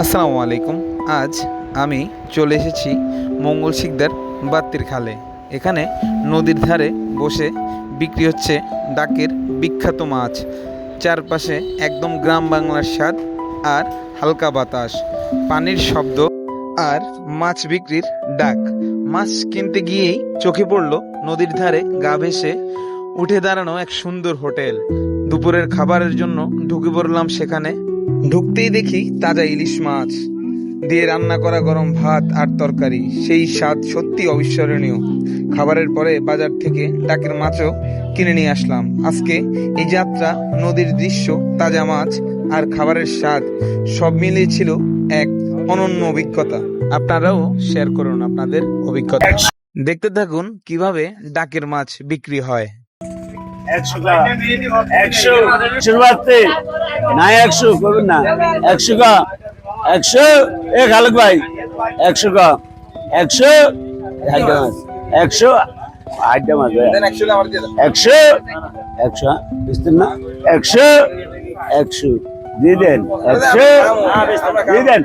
আসসালামু আলাইকুম আজ আমি চলে এসেছি মঙ্গল শিকদার বাত্তির খালে। এখানে নদীর ধারে বসে বিক্রি হচ্ছে ডাকের বিখ্যাত মাছ। চারপাশে একদম গ্রাম বাংলার স্বাদ আর হালকা বাতাস, পানির শব্দ আর মাছ বিক্রির ডাক। মাছ কিনতে গিয়েই চোখে পড়ল নদীর ধারে গা ভেসে উঠে দাঁড়ানো এক সুন্দর হোটেল। দুপুরের খাবারের জন্য ঢুকে পড়লাম সেখানে। ঢুকতেই দেখি তাজা ইলিশ মাছ। দিয়ে রান্না করা গরম ভাত আর তরকারি। সেই স্বাদ সত্যি অবিস্মরণীয়। খাবারের পরে বাজার থেকে ডাকের মাছও কিনে নিয়ে আসলাম। আজকে এই যাত্রা, নদীর দৃশ্য, তাজা মাছ আর খাবারের স্বাদ সব মিলিয়ে ছিল এক অনন্য অভিজ্ঞতা। আপনারাও শেয়ার করুন আপনাদের অভিজ্ঞতা। দেখতে থাকুন কীভাবে ডাকের মাছ বিক্রি হয়। একশো কা একশো চুয়াত্তে না একশো করবেন না একশো কা একশো এ খালেক ভাই একশো কা একশো একশো মাছ একশো একশো হ্যাঁ? বুঝতেন না একশো একশো দিয়ে দেন একশো দিয়ে দেন